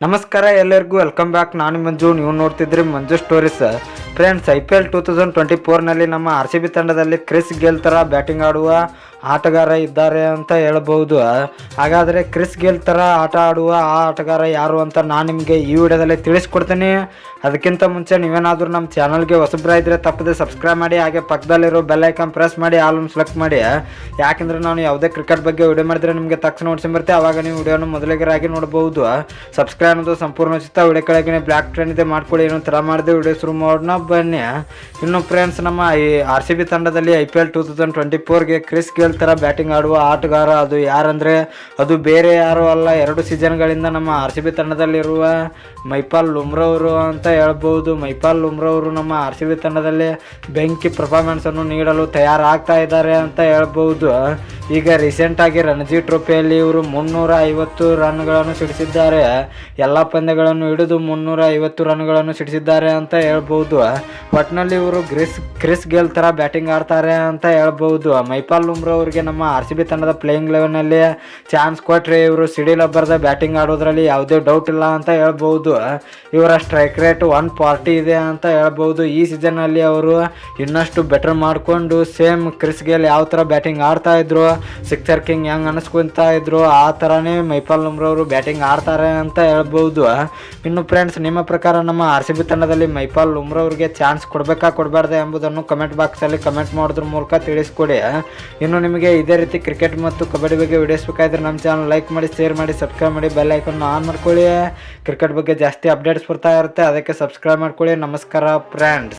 ನಮಸ್ಕಾರ ಎಲ್ಲರಿಗೂ welcome back ನಾನು ಮಂಜು ನೀವು ನೋಡ್ತಿದ್ರಿ Manju stories friends, I P L two thousand twenty ಫೋರ್ನಲ್ಲಿ ನಮ್ಮ ಆರ್ ಸಿ ಬಿ ತಂಡದಲ್ಲಿ ಕ್ರಿಸ್ ಗೇಲ್ ಥರ ಬ್ಯಾಟಿಂಗ್ ಆಡುವ ಆಟಗಾರ ಇದ್ದಾರೆ ಅಂತ ಹೇಳ್ಬೋದು ಹಾಗಾದರೆ ಕ್ರಿಸ್ ಗೇಲ್ ಥರ ಆಟ ಆಡುವ ಆ ಆಟಗಾರ ಯಾರು ಅಂತ ನಾನು ನಿಮಗೆ ಈ ವಿಡಿಯೋದಲ್ಲಿ ತಿಳಿಸ್ಕೊಡ್ತೀನಿ. ಅದಕ್ಕಿಂತ ಮುಂಚೆ ನೀವೇನಾದರೂ ನಮ್ಮ ಚಾನಲ್ಗೆ ಇದ್ದರೆ ತಪ್ಪದೆ ಸಬ್ಸ್ಕ್ರೈಬ್ ಮಾಡಿ, ಹಾಗೆ ಪಕ್ಕದಲ್ಲಿರೋ ಬೆಲ್ ಐಕಾನ್ ಪ್ರೆಸ್ ಮಾಡಿ ಆಲ್ಬಮ್ ಸೆಲೆಕ್ಟ್ ಮಾಡಿ. ಯಾಕೆಂದರೆ ನಾನು ಯಾವುದೇ ಕ್ರಿಕೆಟ್ ಬಗ್ಗೆ ವಿಡಿಯೋ ಮಾಡಿದರೆ ನಿಮಗೆ ತಕ್ಷಣ ನೋಡ್ಸಿ ಬರುತ್ತೆ ಆವಾಗ ನೀವು ವಿಡಿಯೋನ ಮೊದಲಿಗರಾಗಿ ನೋಡ್ಬೋದು ಸಬ್ಸ್ಕ್ರೈಬ್ ಅನ್ನೋದು ಸಂಪೂರ್ಣ ಉಚಿತ, ವಿಡಿಯೋ ಕೆಳಗೆ ಬ್ಲ್ಯಾಕ್ ಟ್ರೆಂಡ್ ಇದೆ, ಮಾಡ್ಕೊಳ್ಳಿ, ಏನೋ ಥರ ಮಾಡಿದೆ ವಿಡಿಯೋ ಶುರು ಮಾಡೋಣ. ಬನ್ನಿ ಇನ್ನು ಫ್ರೆಂಡ್ಸ್ ನಮ್ಮ ಈ ಆರ್ ಸಿ ಬಿ ತಂಡದಲ್ಲಿ I P L two thousand twenty ಫೋರ್ಗೆ Chris Gayle ಥರ ಬ್ಯಾಟಿಂಗ್ ಆಡುವ ಆಟಗಾರ ಅದು ಯಾರಂದರೆ, ಅದು ಬೇರೆ ಯಾರು ಅಲ್ಲ, ಎರಡು ಸೀಸನ್ಗಳಿಂದ ನಮ್ಮ ಆರ್ ಸಿ ಬಿ ತಂಡದಲ್ಲಿರುವ ಮೈಪಾಲ್ ಲುಮ್ರವರು ಅಂತ ಹೇಳ್ಬೋದು. ಮೈಪಾಲ್ ಲುಮ್ರವರು ನಮ್ಮ ಆರ್ ಸಿ ಬಿ ತಂಡದಲ್ಲಿ ಬೆಂಕಿ ಪರ್ಫಾರ್ಮೆನ್ಸನ್ನು ನೀಡಲು ತಯಾರಾಗ್ತಾ ಇದ್ದಾರೆ ಅಂತ ಹೇಳ್ಬೋದು ಈಗ ರೀಸೆಂಟಾಗಿ ರಣಜಿ ಟ್ರೋಫಿಯಲ್ಲಿ ಇವರು ಮುನ್ನೂರ ಐವತ್ತು ರನ್ಗಳನ್ನು ಸಿಡಿಸಿದ್ದಾರೆ. ಎಲ್ಲ ಪಂದ್ಯಗಳನ್ನು ಹಿಡಿದು ಮುನ್ನೂರ ಐವತ್ತು ರನ್ಗಳನ್ನು ಸಿಡಿಸಿದ್ದಾರೆ ಅಂತ ಹೇಳ್ಬೋದು. ಒಟ್ನಲ್ಲಿ ಇವರು ಗ್ರಿಸ್, ಕ್ರಿಸ್ ಗೇಲ್ ಥರ ಬ್ಯಾಟಿಂಗ್ ಆಡ್ತಾರೆ ಅಂತ ಹೇಳ್ಬೋದು. ಮೈಪಾಲ್ ಲುಮ್ರ ಅವರಿಗೆ ನಮ್ಮ ಆರ್ ಸಿ ಬಿ ತಂಡದ ಪ್ಲೇಯಿಂಗ್ ಲೆವೆನಲ್ಲಿ ಚಾನ್ಸ್ ಕೊಟ್ಟರೆ ಇವರು ಸಿಡಿಲ್ ಒಬ್ಬರದ ಬ್ಯಾಟಿಂಗ್ ಆಡೋದ್ರಲ್ಲಿ ಯಾವುದೇ ಡೌಟ್ ಇಲ್ಲ ಅಂತ ಹೇಳ್ಬೋದು. ಇವರ ಸ್ಟ್ರೈಕ್ ರೇಟ್ ಒನ್ ಫಾರ್ಟಿ ಇದೆ ಅಂತ ಹೇಳ್ಬೋದು. ಈ ಸೀಸನಲ್ಲಿ ಅವರು ಇನ್ನಷ್ಟು ಬೆಟರ್ ಮಾಡಿಕೊಂಡು ಸೇಮ್ ಕ್ರಿಸ್ ಗೇಲ್ ಯಾವ ಥರ ಬ್ಯಾಟಿಂಗ್ ಆಡ್ತಾ ಇದ್ರು ಸಿಕ್ಸರ್ ಕಿಂಗ್ ಹೆಂಗೆ ಅನಿಸ್ಕೊಂತ ಇದ್ರು, ಆ ಥರನೇ ಮೈಪಾಲ್ ಲುಮ್ರವರು ಬ್ಯಾಟಿಂಗ್ ಆಡ್ತಾರೆ ಅಂತ ಹೇಳ್ಬೋದು. ಇನ್ನು ಫ್ರೆಂಡ್ಸ್ ನಿಮ್ಮ ಪ್ರಕಾರ ನಮ್ಮ ಆರ್ ಸಿ ಬಿ ತಂಡದಲ್ಲಿ ಮೈಪಾಲ್ ಉಮ್ರವ್ರಿಗೆ ಚಾನ್ಸ್ ಕೊಡಬೇಕಾ, ಕೊಡಬಾರ್ದೆ ಎಂಬುದನ್ನು ಕಮೆಂಟ್ ಬಾಕ್ಸಲ್ಲಿ ಕಮೆಂಟ್ ಮಾಡೋದ್ರ ಮೂಲಕ ತಿಳಿಸ್ಕೊಡಿ. ಇನ್ನು ನಿಮಗೆ ಇದೇ ರೀತಿ ಕ್ರಿಕೆಟ್ ಮತ್ತು ಕಬಡ್ಡಿ ಬಗ್ಗೆ ವಿಡಿಯೋಸ್ ಬೇಕಾದ್ರೆ ನಮ್ಮ ಚಾನಲ್ ಲೈಕ್ ಮಾಡಿ ಶೇರ್ ಮಾಡಿ ಸಬ್ಸ್ಕ್ರೈಬ್ ಮಾಡಿ ಬೆಲ್ ಐಕನ್ ಆನ್ ಮಾಡ್ಕೊಳ್ಳಿ. ಕ್ರಿಕೆಟ್ ಬಗ್ಗೆ ಜಾಸ್ತಿ ಅಪ್ಡೇಟ್ಸ್ ಬರ್ತಾ ಇರುತ್ತೆ, ಅದಕ್ಕೆ ಸಬ್ಸ್ಕ್ರೈಬ್ ಮಾಡ್ಕೊಳ್ಳಿ. ನಮಸ್ಕಾರ ಫ್ರೆಂಡ್ಸ್